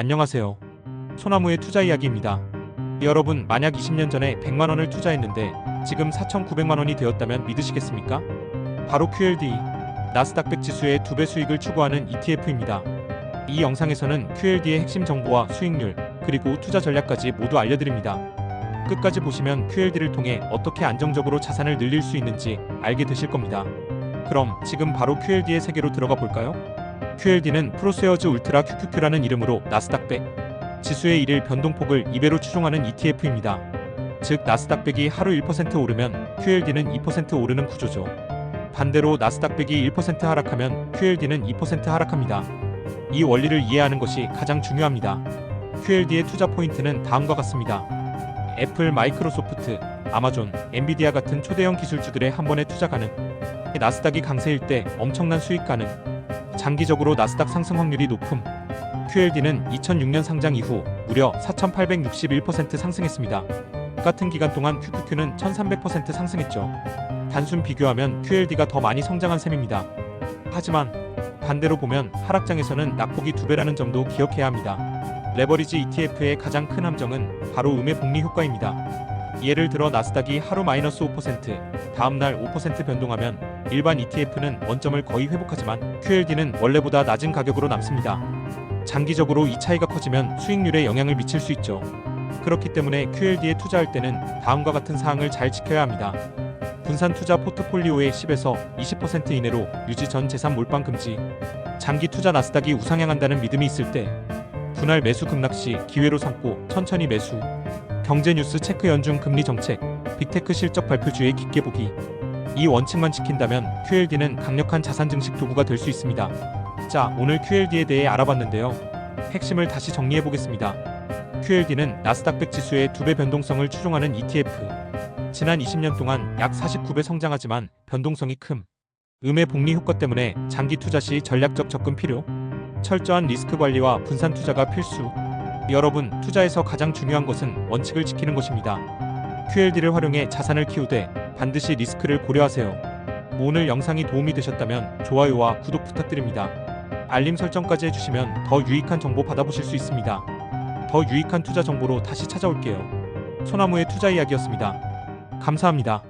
안녕하세요. 소나무의 투자 이야기입니다. 여러분, 만약 20년 전에 100만 원을 투자했는데 지금 4,900만 원이 되었다면 믿으시겠습니까? 바로 QLD, 나스닥 100 지수의 두 배 수익을 추구하는 ETF입니다. 이 영상에서는 QLD의 핵심 정보와 수익률, 그리고 투자 전략까지 모두 알려드립니다. 끝까지 보시면 QLD를 통해 어떻게 안정적으로 자산을 늘릴 수 있는지 알게 되실 겁니다. 그럼 지금 바로 QLD의 세계로 들어가 볼까요? QLD는 프로세어즈 울트라 QQQ라는 이름으로 나스닥 100 지수의 일일 변동폭을 2배로 추종하는 ETF입니다. 즉 나스닥 100이 하루 1% 오르면 QLD는 2% 오르는 구조죠. 반대로 나스닥 100이 1% 하락하면 QLD는 2% 하락합니다. 이 원리를 이해하는 것이 가장 중요합니다. QLD의 투자 포인트는 다음과 같습니다. 애플, 마이크로소프트, 아마존, 엔비디아 같은 초대형 기술주들의 한 번에 투자 가능. 나스닥이 강세일 때 엄청난 수익 가능. 장기적으로 나스닥 상승 확률이 높음. QLD는 2006년 상장 이후 무려 4,861% 상승했습니다. 같은 기간 동안 QQQ는 1,300% 상승했죠. 단순 비교하면 QLD가 더 많이 성장한 셈입니다. 하지만 반대로 보면 하락장에서는 낙폭이 두 배라는 점도 기억해야 합니다. 레버리지 ETF의 가장 큰 함정은 바로 음의 복리 효과입니다. 예를 들어 나스닥이 하루 마이너스 5%, 다음날 5% 변동하면 일반 ETF는 원점을 거의 회복하지만 QLD는 원래보다 낮은 가격으로 남습니다. 장기적으로 이 차이가 커지면 수익률에 영향을 미칠 수 있죠. 그렇기 때문에 QLD에 투자할 때는 다음과 같은 사항을 잘 지켜야 합니다. 분산 투자 포트폴리오의 10에서 20% 이내로 유지 전 재산 몰빵 금지. 장기 투자 나스닥이 우상향한다는 믿음이 있을 때 분할 매수 급락 시 기회로 삼고 천천히 매수. 경제 뉴스 체크 연중 금리 정책, 빅테크 실적 발표주의 깊게 보기. 이 원칙만 지킨다면 QLD는 강력한 자산 증식 도구가 될 수 있습니다. 자, 오늘 QLD에 대해 알아봤는데요. 핵심을 다시 정리해 보겠습니다. QLD는 나스닥 100 지수의 두배 변동성을 추종하는 ETF. 지난 20년 동안 약 49배 성장하지만 변동성이 큼. 음의 복리 효과 때문에 장기 투자 시 전략적 접근 필요. 철저한 리스크 관리와 분산 투자가 필수. 여러분, 투자에서 가장 중요한 것은 원칙을 지키는 것입니다. QLD를 활용해 자산을 키우되 반드시 리스크를 고려하세요. 오늘 영상이 도움이 되셨다면 좋아요와 구독 부탁드립니다. 알림 설정까지 해주시면 더 유익한 정보 받아보실 수 있습니다. 더 유익한 투자 정보로 다시 찾아올게요. 소나무의 투자 이야기였습니다. 감사합니다.